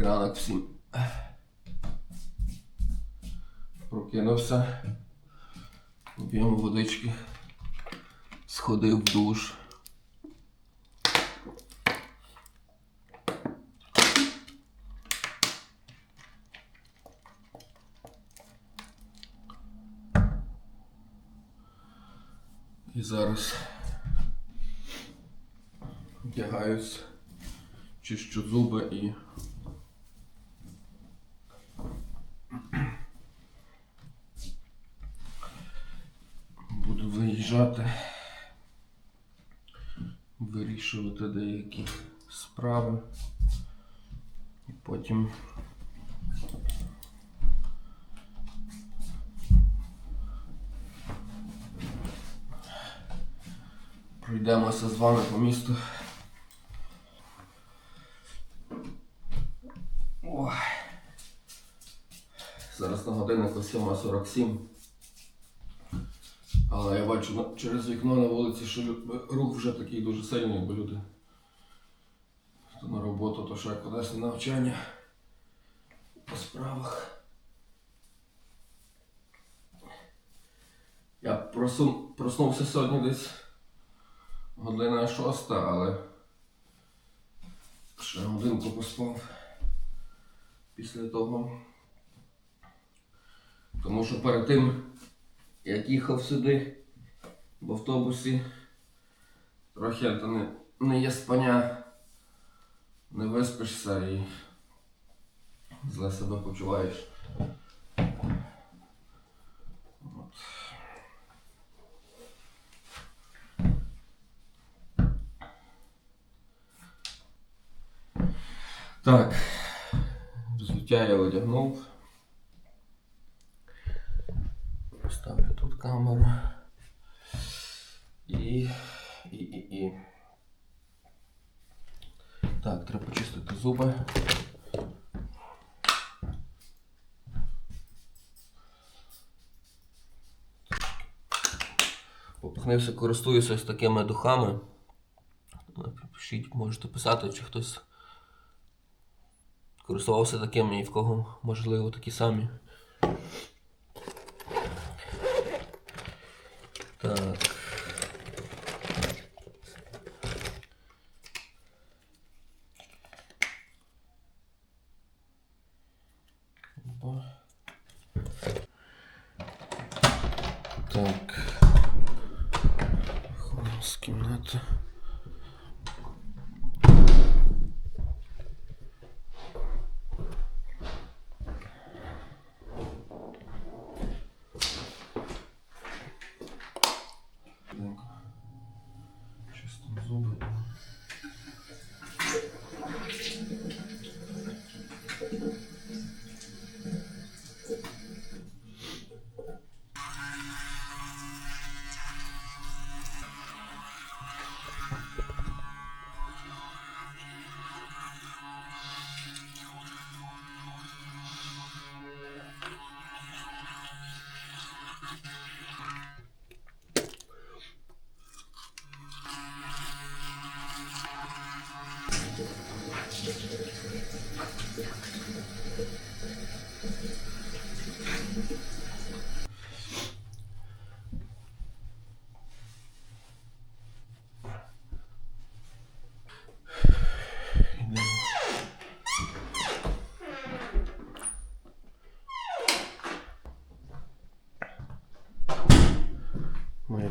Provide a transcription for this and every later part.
Добрий ранок всім. Прокинувся. П'ємо водички. Сходив в душ. І зараз вдягаюсь, чищу зуби і виїжджати, вирішувати деякі справи і потім пройдемося з вами по місту. Ой. Зараз на годиннику 7.47. Але я бачу через вікно на вулиці, що рух вже такий дуже сильний, бо люди то на роботу, то ще кудись на навчання по справах. Я просун- проснувся сьогодні десь година шоста, але ще годинку поспав після того. Тому що перед тим, як їхав сюди в автобусі, трохи то не, не є спання, не виспишся і зле себе почуваєш. От. Так, взуття я одягнув. Поставлю камеру. І. І, і, і. Так, треба почистити зуби. Попихнився, користуюся ось такими духами. Пишіть, можете писати, чи хтось користувався такими і в кого можливо такі самі. Так. Опа. Так. Виходимо з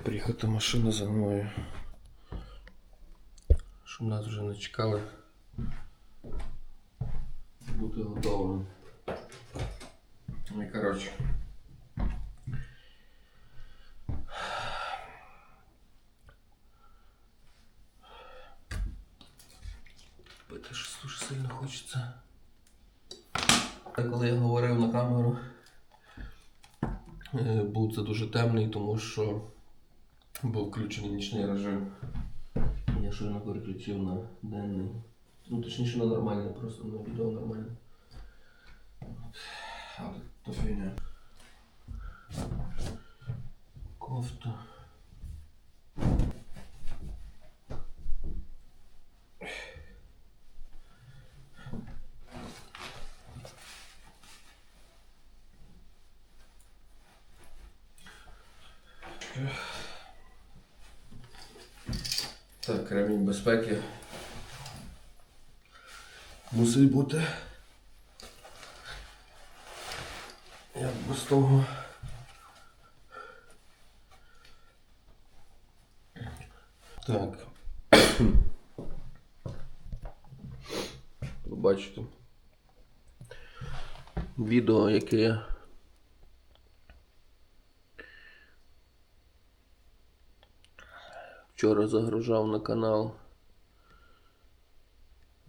Приїхати машина за мною. Щоб нас вже не чекали. Бути готовим. Ну і коротше. Пити щось дуже сильно хочеться. Коли я говорив на камеру, е, був це дуже темний, тому що був включений нічний режим. Я щойно переключив на денний. Ну, точніше на нормальний, просто на відео нормальне. Але то фігня. Кофта. Безпеки. Мусить бути. Як без того. Так. Ви бачите. Відео, яке я вчора загружав на канал.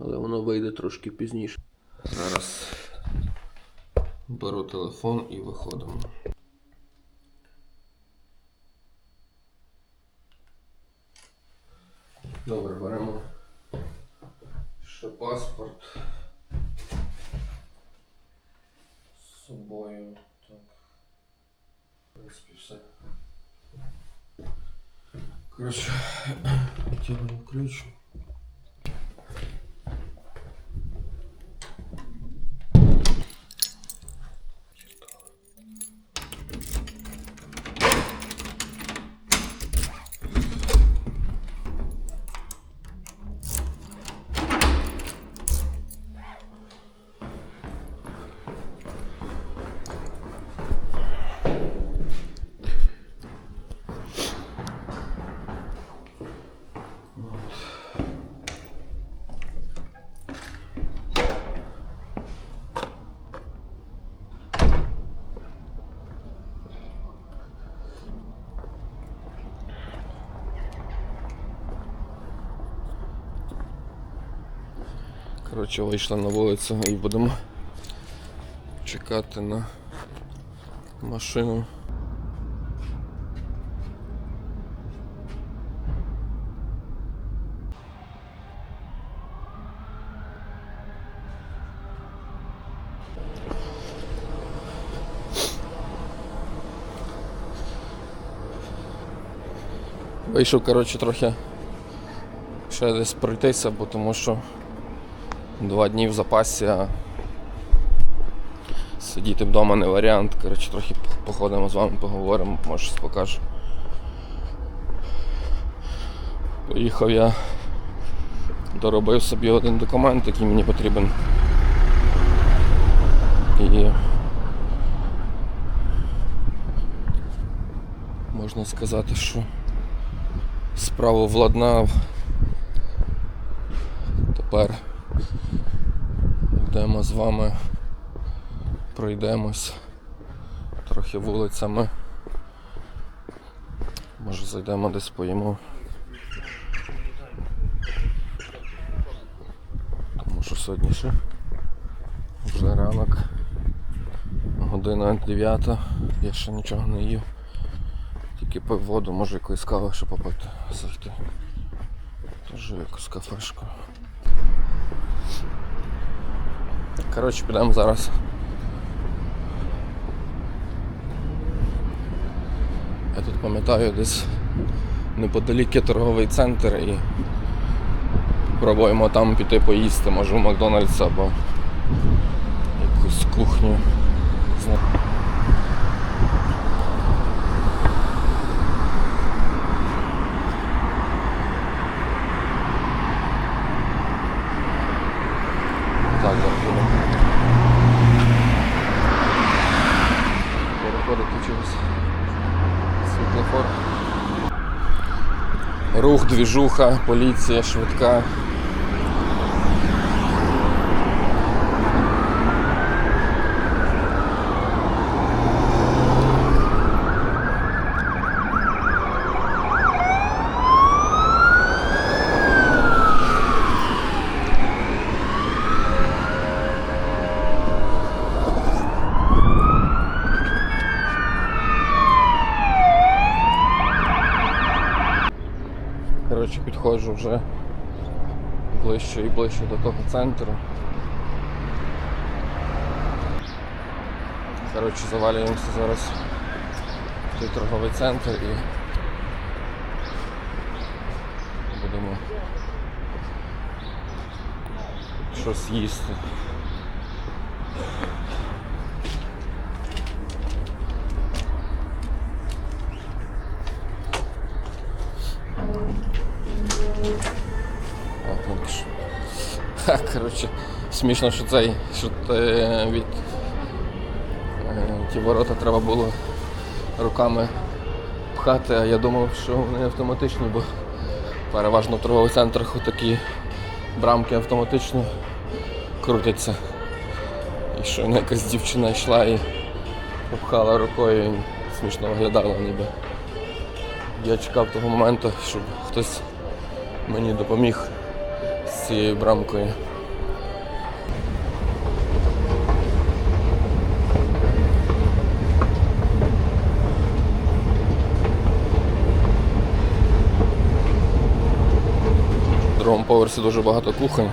Але воно вийде трошки пізніше. Зараз беру телефон і виходимо. Добре, беремо ще паспорт з собою. Так. В принципі, все. Коротше, втягнемо ключ. Коротше, вийшли на вулицю і будемо чекати на машину. Вийшов, коротше, трохи ще десь пройтися, бо тому що Два дні в запасі, сидіти вдома не варіант. Коротше, трохи походимо з вами, поговоримо, може щось покажу. Поїхав я, доробив собі один документ, який мені потрібен. І можна сказати, що справу владнав. Тепер Йдемо з вами, пройдемось трохи вулицями. Може зайдемо десь поїмо. Тому що сьогодні ще вже ранок, година 9, я ще нічого не їв. Тільки пив воду, може якоїсь кави ще попити, зайти. Теж якусь кафешку. Коротше, підемо зараз. Я тут пам'ятаю десь неподалік є торговий центр і пробуємо там піти поїсти, може в Макдональдс або якусь кухню. Зна- Так, заходимо. Переходити через світлофор. Рух, двіжуха, поліція, швидка. Коротше, підходжу вже ближче і ближче до того центру. Коротше, завалюємося зараз в той торговий центр і будемо щось їсти. Так, коротше, смішно, що цей, що те від е, ті ворота треба було руками пхати, а я думав, що вони автоматичні, бо переважно в торгових центрах такі брамки автоматично крутяться. І що якась дівчина йшла і попхала рукою і смішно виглядала ніби. Я чекав того моменту, щоб хтось мені допоміг з цією брамкою. На другому поверсі дуже багато кухонь.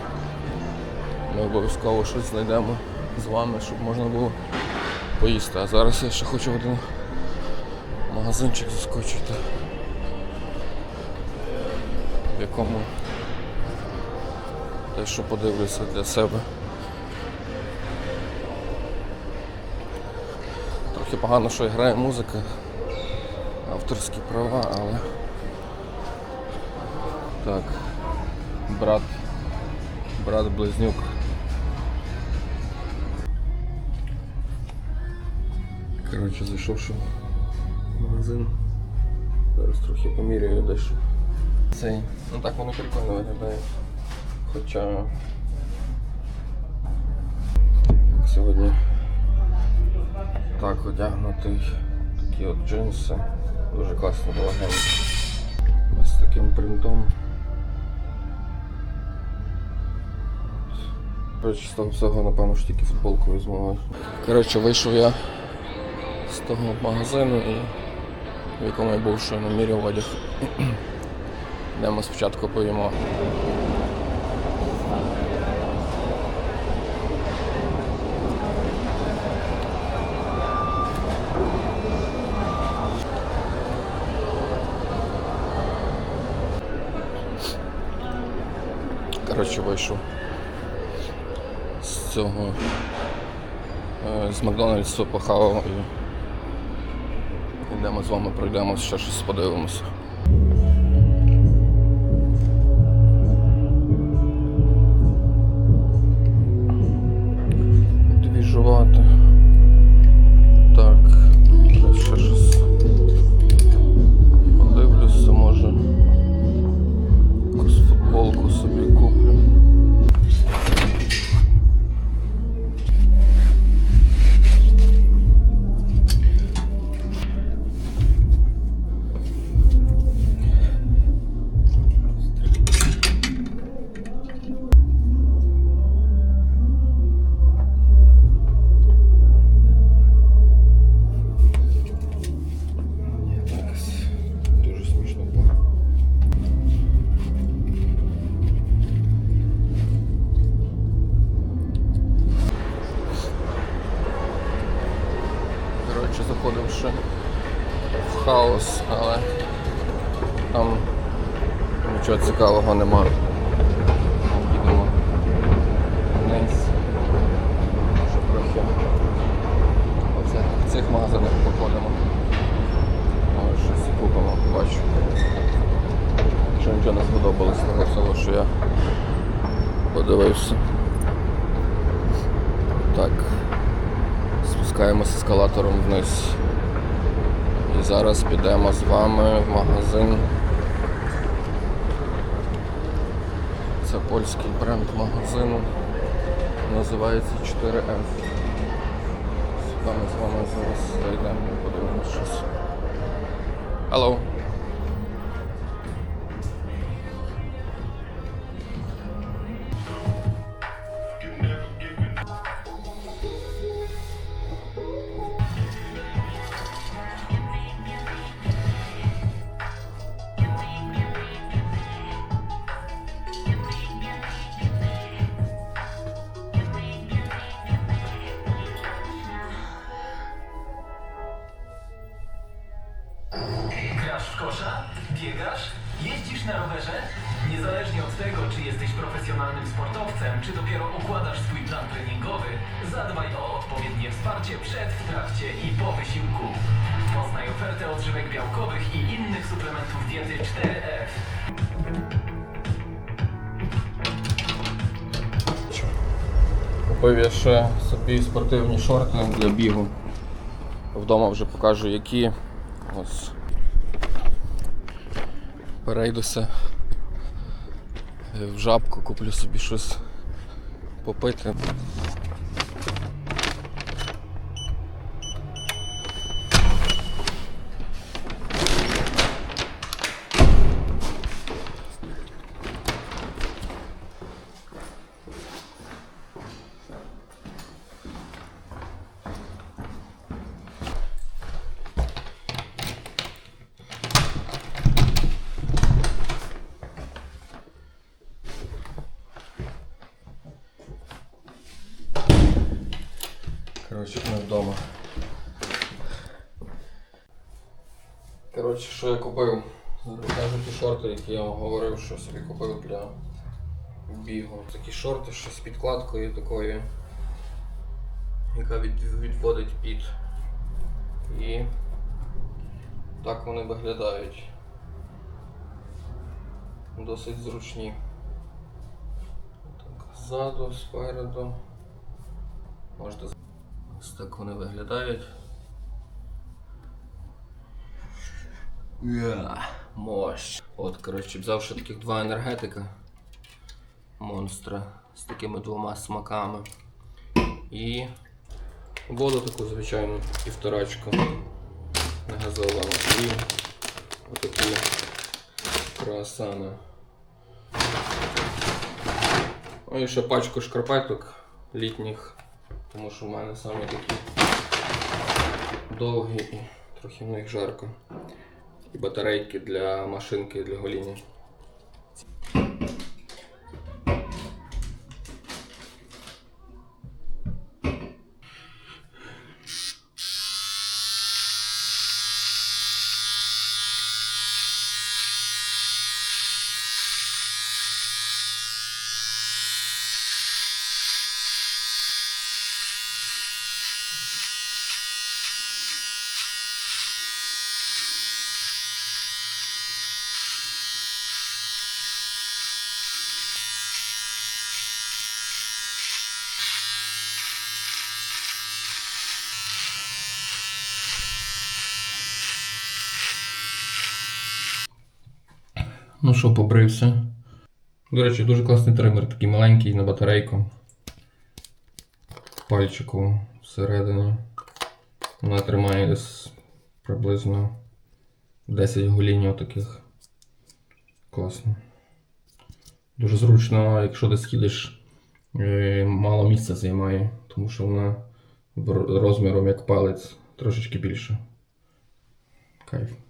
Ми обов'язково щось знайдемо з вами, щоб можна було поїсти. А зараз я ще хочу в один магазинчик заскочити, в якому дещо подивлюся для себе. Трохи погано, що грає музика, авторські права, але так, брат, брат близнюк. Коротше, зайшовши в магазин. Зараз трохи поміряю дещо. Цей. Ну так воно прикольно виглядає. Хоча як сьогодні так одягнутий, такі от джинси. Дуже класно легенько. З таким принтом. Коротше, всього, напевно, що тільки футболку візьму. Коротше, вийшов я з того магазину, і, в якому я був, що я наміряв одяг. Йдемо спочатку поїмо. Коротше, вийшов з цього е, з Макдональдсу похавав і йдемо з вами пройдемо, ще щось подивимося. Нічого цікавого нема. Їдемо вниз. Може трохи оце, в цих магазинах походимо. Може щось купимо, бачу. Якщо нічого не сподобалось того всього, що я подивився. Так. Спускаємося ескалатором вниз. І зараз підемо з вами в магазин. Це польський бренд магазину. Називається 4F. Сюди ми з вами зараз зайдемо і подивимося щось. Hello. Grasz w kosza? Biegasz? Jeździsz na rowerze? Niezależnie od tego, czy jesteś profesjonalnym sportowcem, czy dopiero układasz swój plan treningowy, zadbaj o odpowiednie wsparcie przed, w trakcie i po wysiłku. Poznaj ofertę odżywek białkowych i innych suplementów diety 4F. Купив я ще собі спортивні шорти для бігу. Вдома вже покажу які. Ось. Перейдуся е, в жабку, куплю собі щось попити. Коротше, ми вдома. Коротше, що я купив? Покажу ті шорти, які я вам говорив, що собі купив для бігу. Такі шорти ще з підкладкою такою, яка від, відводить під. І так вони виглядають. Досить зручні. Так, ззаду, спереду. Можете Ось так вони виглядають. Yeah. Мощ. От, коротше, взяв ще таких два енергетика. Монстра з такими двома смаками. І воду таку звичайну півторачку не газовану. І отакі круасани. Ну і ще пачку шкарпеток літніх, тому що в мене саме такі довгі і трохи в них жарко. І батарейки для машинки для гоління. Ну що, побрився. До речі, дуже класний тример, такий маленький на батарейку. Пальчику всередині. Вона тримає десь приблизно 10 голінь таких. Класно. Дуже зручно, якщо десь їдеш, е, мало місця займає, тому що вона розміром як палець трошечки більше. Кайф.